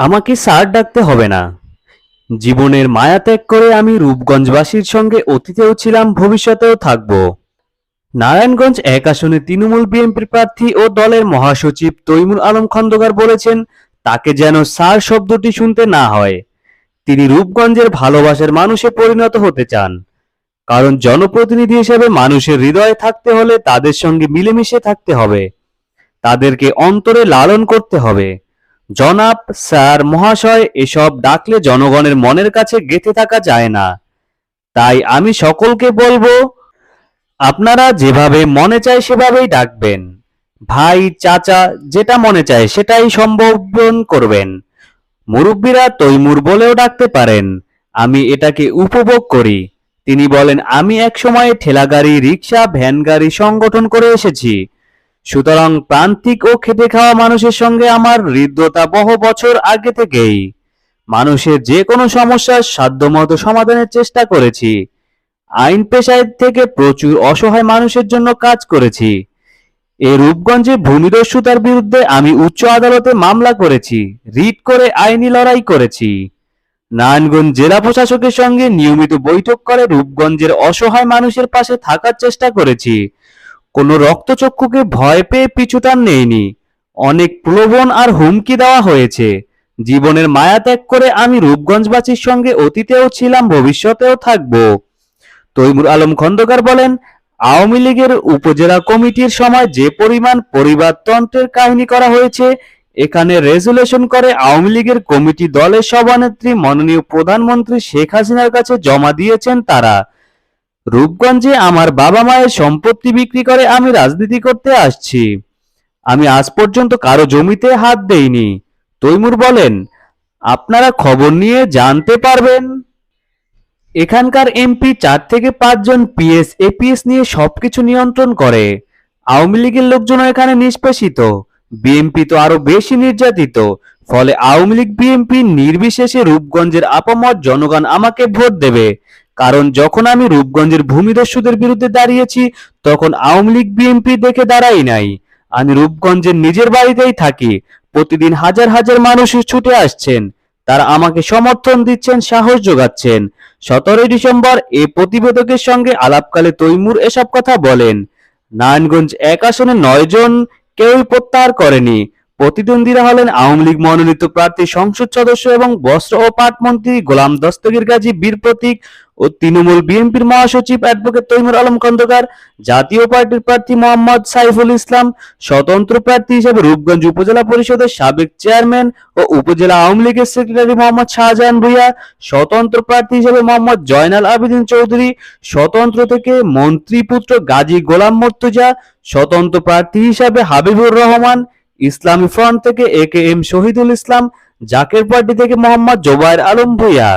আমাকে স্যার ডাকতে হবে না। জীবনের মায়া ত্যাগ করে আমি রূপগঞ্জবাসীর সঙ্গে অতীতেও ছিলাম, ভবিষ্যতেও থাকব। নারায়ণগঞ্জ এক আসনে তৃণমূল বিএনপির প্রার্থী ও দলের মহাসচিব তৈমুর আলম খন্দকার বলেছেন, তাকে যেন স্যার শব্দটি শুনতে না হয়। তিনি রূপগঞ্জের ভালোবাসার মানুষে পরিণত হতে চান। কারণ জনপ্রতিনিধি হিসেবে মানুষের হৃদয়ে থাকতে হলে তাদের সঙ্গে মিলেমিশে থাকতে হবে। তাদেরকে অন্তরে লালন করতে হবে। জনাব স্যার মহাশয়, এসব ডাকলে জনগণের মনের কাছে গেঁথে থাকা যায় না। তাই আমি সকলকে বলব, আপনারা যেভাবে মনে চায় সেভাবেই ডাকবেন। ভাই, চাচা, যেটা মনে চায় সেটাই সম্বোধন করবেন। মুরব্বীরা তৈমুর বলেও ডাকতে পারেন, আমি এটাকে উপভোগ করি। তিনি বলেন, আমি এক সময়ে ঠেলাগাড়ি, রিক্সা ভ্যান গাড়ি সংগঠন করে এসেছি। সুতরাং প্রান্তিক ও খেটে খাওয়া মানুষের সঙ্গে আমার হৃদ্যতা বহু বছর আগে থেকেই। মানুষের যে কোনো সমস্যার সাধ্যমতো সমাধানের চেষ্টা করেছি। আইন পেশায় থেকে প্রচুর অসহায় মানুষের জন্য কাজ করেছি। এ রূপগঞ্জে ভূমিদস্যুতার বিরুদ্ধে আমি উচ্চ আদালতে মামলা করেছি, রিট করে আইনি লড়াই করেছি। নারায়ণগঞ্জ জেলা প্রশাসকের সঙ্গে নিয়মিত বৈঠক করে রূপগঞ্জের অসহায় মানুষের পাশে থাকার চেষ্টা করেছি। কোনো রক্তচক্ষুকে ভয় পেয়ে পিছুটান নেইনি। অনেক প্রলোভন আর হুমকি দেওয়া হয়েছে। জীবনের মায়া ত্যাগ করে আমি রূপগঞ্জবাসীর সঙ্গে অতীতেও ছিলাম, ভবিষ্যতেও থাকব। তৈমুর আলম খন্দকার বলেন, আওয়ামী লীগের উপজেলা কমিটির সময় যে পরিমাণ পরিবারতন্ত্রের কাহিনী করা হয়েছে, এখানে রেজুলেশন করে আওয়ামী লীগের কমিটি দলের সভানেত্রী, মাননীয় প্রধানমন্ত্রী শেখ হাসিনার কাছে জমা দিয়েছেন তারা। রূপগঞ্জে আমার বাবা মায়ের সম্পত্তি বিক্রি করে আমি রাজনীতি করতে আসছি। আমি আজ পর্যন্ত কারও জমিতে হাত দেইনি। তৈমুর বলেন, আপনারা খবর নিয়ে জানতে পারবেন। এখানকার এমপি চার থেকে পাঁচজন পিএস, এপিএস নিয়ে সবকিছু নিয়ন্ত্রণ করে। আওয়ামী লীগের লোকজন এখানে নিষ্পেষিত। বিএনপি তো আরও বেশি নির্যাতিত। ফলে আওয়ামী লীগ বিএনপি নির্বিশেষে রূপগঞ্জের আপামত জনগণ আমাকে ভোট দেবে। কারণ যখন আমি রূপগঞ্জের ভূমিদস্যুদের বিরুদ্ধে দাঁড়িয়েছি, তখন আওয়ামী লীগ বিএনপি দেখে দাঁড়াই নাই। আমি রূপগঞ্জের নিজের বাড়িতেই থাকি। প্রতিদিন হাজার হাজার মানুষ ছুটে আসছেন। তারা আমাকে সমর্থন দিচ্ছেন, সাহস যোগাচ্ছেন। সতেরোই ডিসেম্বর এ প্রতিবেদকের সঙ্গে আলাপকালে তৈমুর এসব কথা বলেন। নারায়ণগঞ্জ এক আসনে নয় জন কেউই প্রত্যাহার করেনি। প্রতিদ্বন্দ্বীরা হলেন আওয়ামী লীগ মনোনীত প্রার্থী, সংসদ সদস্য এবং বস্ত্র ও পাট মন্ত্রী গোলাম দস্তগীর গাজী, বীর প্রতীক ও তৃণমূল বিএনপির মহাসচিব অ্যাডভোকেট তৈমুর আলম খন্দকার, জাতীয় পার্টির প্রার্থী মোহাম্মদ সাইফুল ইসলাম, স্বতন্ত্র প্রার্থী হিসেবে রূপগঞ্জ উপজেলা পরিষদের সাবেক চেয়ারম্যান ও উপজেলা আওয়ামী লীগের সেক্রেটারি মোহাম্মদ শাহজাহান ভুইয়া, স্বতন্ত্র প্রার্থী হিসেবে মোহাম্মদ জয়নাল আবেদিন চৌধুরী, স্বতন্ত্র থেকে মন্ত্রীপুত্র গাজী গোলাম মর্তুজা, স্বতন্ত্র প্রার্থী হিসাবে হাবিবুর রহমান ইসলামী ফ্রন্ট থেকে A K M Shahidul Islam, Zaker Party থেকে মোহাম্মদ জোবায়ের আলম ভুইয়া।